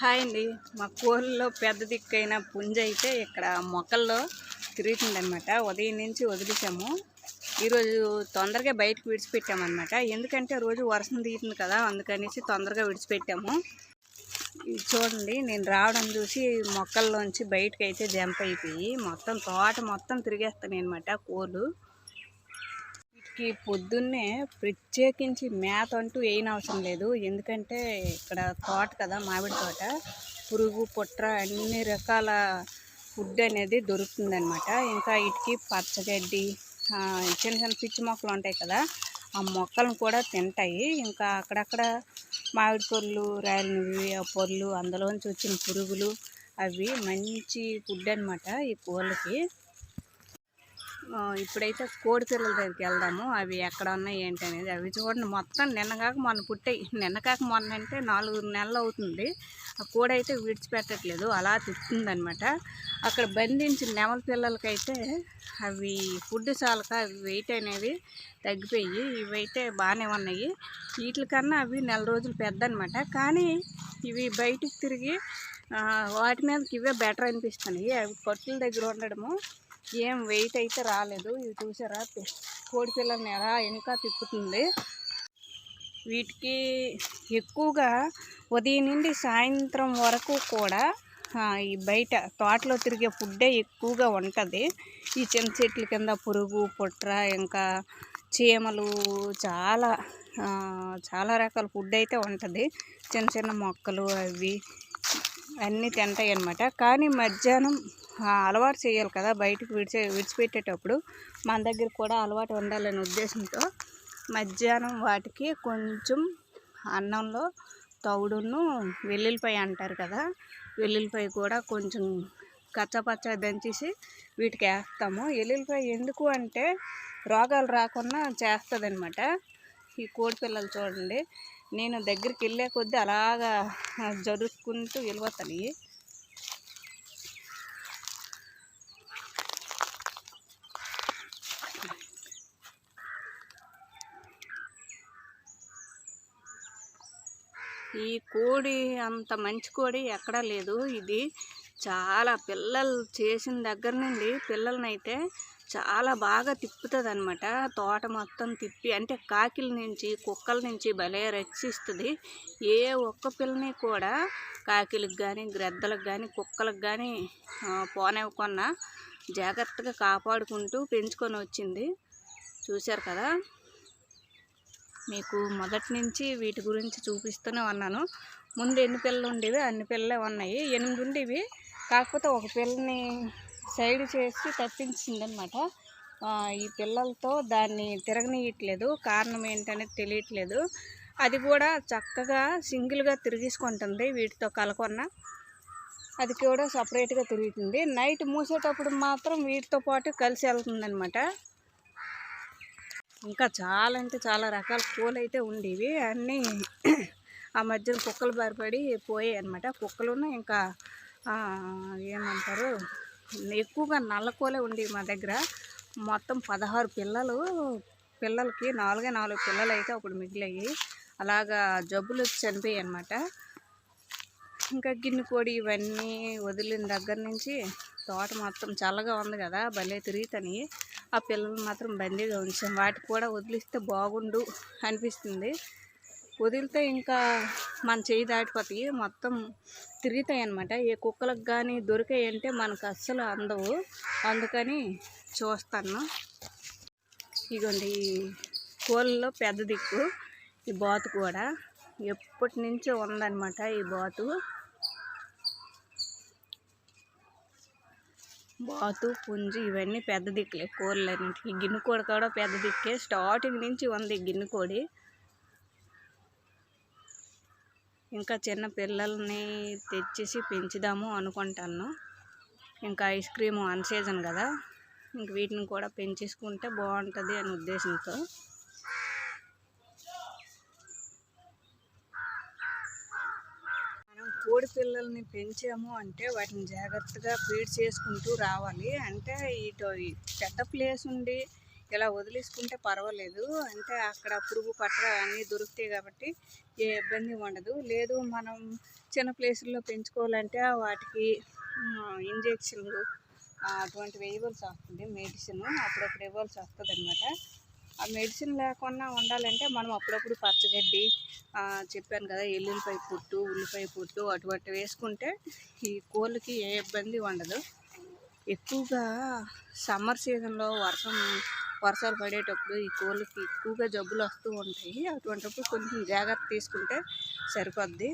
Hi అండి. మా కూరల్లో పెద్ద దిక్కైన పుంజ అయితే ఇక్కడ మొక్కల్లో తిరుగుతుందనమాట ఉదయం నుంచి వదిలేసాము. ఈరోజు తొందరగా బయటకు విడిచిపెట్టామన్నమాట. ఎందుకంటే రోజు వర్షం తీరుతుంది కదా అందుకనేసి తొందరగా విడిచిపెట్టాము. ఇది చూడండి నేను రావడం చూసి మొక్కల్లోంచి బయటకు అయితే జంప్ అయిపోయి మొత్తం తోట మొత్తం తిరిగేస్తాను అనమాట కోళ్ళు. వీటికి పొద్దున్నే ప్రత్యేకించి మేత అంటూ వేయని అవసరం లేదు. ఎందుకంటే ఇక్కడ తోట కదా మామిడి తోట. పురుగు పుట్ర అన్ని రకాల ఫుడ్ అనేది దొరుకుతుందనమాట ఇంకా వీటికి పచ్చగడ్డి చిన్న చిన్న పిచ్చి మొక్కలు ఉంటాయి కదా ఆ మొక్కలను కూడా తింటాయి. ఇంకా అక్కడక్కడ మామిడి పొర్లు రాయలనివి ఆ పొర్లు అందులోంచి వచ్చిన పురుగులు అవి మంచి ఫుడ్ అన్నమాట ఈ కోళ్ళకి. ఇప్పుడైతే కోడి పిల్లల దగ్గరికి వెళ్దాము. అవి ఎక్కడ ఉన్నాయి ఏంటి అనేది. అవి చూడండి మొత్తం నిన్న కాక మొన్న పుట్టాయి. నిన్న కాక మొన్న అంటే నాలుగు నెలలు అవుతుంది. ఆ కోడి అయితే విడిచిపెట్టట్లేదు. అలా తిప్పుతుందనమాట అక్కడ బంధించిన నెమల పిల్లలకైతే అవి ఫుడ్ చాలక అవి వెయిట్ అనేవి తగ్గిపోయి ఇవైతే బాగానే ఉన్నాయి. వీటికన్నా అవి నెల రోజులు పెద్ద అనమాట కానీ ఇవి బయటికి తిరిగి వాటి మీదకి ఇవే బెటర్ అనిపిస్తున్నాయి. అవి కొట్టుల దగ్గర ఉండడము ఏం వెయిట్ అయితే రాలేదు. ఇవి చూసారా? కోడిపిల్ల కోడి పిల్లల్ని ఎలా ఇంకా తిప్పుతుంది. వీటికి ఎక్కువగా ఉదయం నుండి సాయంత్రం వరకు కూడా ఈ బయట తోటలో తిరిగే ఫుడ్డే ఎక్కువగా ఉంటుంది. ఈ చిన్న చెట్ల కింద పురుగు పుట్ర ఇంకా చీమలు చాలా చాలా రకాల ఫుడ్ అయితే ఉంటుంది. చిన్న చిన్న మొక్కలు అవి అన్నీ తింటాయి అనమాట కానీ మధ్యాహ్నం అలవాటు చేయాలి కదా బయటకు విడిచి విడిచిపెట్టేటప్పుడు. మన దగ్గర కూడా అలవాటు ఉండాలనే ఉద్దేశంతో మధ్యాహ్నం వాటికి కొంచెం అన్నంలో తౌడును వెల్లుల్లిపాయ అంటారు కదా వెల్లుల్లిపాయ కూడా కొంచెం కచ్చపచ్చ దంచేసి వీటికి వేస్తాము. వెల్లుల్లిపాయ ఎందుకు అంటే రోగాలు రాకుండా చేస్తుంది ఈ కోడి పిల్లలు చూడండి. నేను దగ్గరికి వెళ్ళే కొద్దీ అలాగా జరుపుకుంటూ వెళ్ళిపోతాను. ఈ కోడి అంత మంచి కోడి ఎక్కడా లేదు. ఇది చాలా పిల్లలు చేసిన దగ్గర నుండి పిల్లలనైతే చాలా బాగా తిప్పుతుంది అనమాట తోట మొత్తం తిప్పి అంటే కాకిల నుంచి కుక్కల నుంచి భలే రక్షిస్తుంది. ఏ ఒక్క పిల్లని కూడా కాకిలకు కానీ గ్రద్దలకు కానీ కుక్కలకు కానీ పోనివ్వకుండా జాగ్రత్తగా కాపాడుకుంటూ పెంచుకొని వచ్చింది. చూశారు కదా? మీకు మొదటి నుంచి వీటి గురించి చూపిస్తూనే ఉన్నాను. ముందు ఎన్ని పిల్లలు ఉండేవి అన్ని పిల్లలే ఉన్నాయి. ఎనిమిది ఉండేవి. కాకపోతే ఒక పిల్లని సైడ్ చేసి తప్పించిందనమాట ఈ పిల్లలతో దాన్ని తిరగనీయట్లేదు. కారణం ఏంటనేది తెలియట్లేదు. అది కూడా చక్కగా సింగిల్గా తిరిగేసుకుంటుంది వీటితో కలకొన్న. అది కూడా సపరేట్గా తిరుగుతుంది. నైట్ మూసేటప్పుడు మాత్రం వీటితో పాటు కలిసి వెళ్తుందనమాట ఇంకా చాలా అంటే చాలా రకాల పూలు అయితే ఉండేవి. అన్నీ ఆ మధ్యన కుక్కలు బారిపడి పోయాయి అనమాట కుక్కలును ఇంకా ఏమంటారు? ఎక్కువగా నల్లకోలే ఉండి మా దగ్గర. మొత్తం పదహారు పిల్లలు పిల్లలకి నాలుగే నాలుగు పిల్లలు అయితే అప్పుడు మిగిలాయి. అలాగా జబ్బులు వచ్చి చనిపోయాయి అనమాట ఇంకా గిన్నె కోడి ఇవన్నీ వదిలిన దగ్గర నుంచి తోట మొత్తం చల్లగా ఉంది కదా భలే తిరుగుతాయి ఆ పిల్లలు మాత్రం బందీగా ఉంచాం. వాటికి కూడా వదిలిస్తే బాగుండు అనిపిస్తుంది. వదిలితే ఇంకా మన చేయి దాటిపోతాయి. మొత్తం తిరుగుతాయి అన్నమాట ఏ కుక్కలకు కానీ దొరికాయి అంటే మనకు అస్సలు అందవు. అందుకని చూస్తాను. ఇగోండి ఈ కోళ్ళలో పెద్ద దిక్కు ఈ బాతు కూడా ఎప్పటి నుంచో ఉందన్నమాట ఈ బాతు. బాతు పుంజు ఇవన్నీ పెద్ద దిక్కులే కోళ్ళన్నింటికి. గిన్నె కోడి కూడా పెద్ద దిక్కే. స్టార్టింగ్ నుంచి ఉంది గిన్నె కోడి. ఇంకా చిన్న పిల్లల్ని తెచ్చేసి పెంచుదాము అనుకుంటాను. ఇంకా ఐస్ క్రీమ్ అన్ సీజన్ కదా ఇంక వీటిని కూడా పెంచేసుకుంటే బాగుంటుంది అనే ఉద్దేశంతో. మనం కోడి పిల్లల్ని పెంచాము అంటే వాటిని జాగ్రత్తగా ఫీడ్ చేసుకుంటూ రావాలి. అంటే ఇటు పెద్ద ప్లేస్ ఉండి ఇలా వదిలేసుకుంటే పర్వాలేదు. అంటే అక్కడ పురుగు పట్ట అన్నీ దొరుకుతాయి కాబట్టి ఏ ఇబ్బంది ఉండదు. లేదు మనం చిన్న ప్లేసుల్లో పెంచుకోవాలంటే వాటికి ఇంజెక్షన్లు అటువంటివి వేయవలసి వస్తుంది మెడిసిన్ అప్పుడప్పుడు ఇవ్వాల్సి వస్తుంది అనమాట ఆ మెడిసిన్ లేకుండా ఉండాలంటే మనం అప్పుడప్పుడు పచ్చగడ్డి చెప్పాను కదా ఎల్లుల్లిపాయ పుట్టు ఉల్లిపాయ పుట్టు అటువంటి వేసుకుంటే ఈ కోళ్ళకి ఏ ఇబ్బంది ఉండదు. ఎక్కువగా సమ్మర్ సీజన్లో వర్షం వర్షాలు పడేటప్పుడు ఈ కోళ్ళకి ఎక్కువగా జబ్బులు వస్తూ ఉంటాయి. అటువంటిప్పుడు కొంచెం జాగ్రత్త తీసుకుంటే సరిపోద్ది.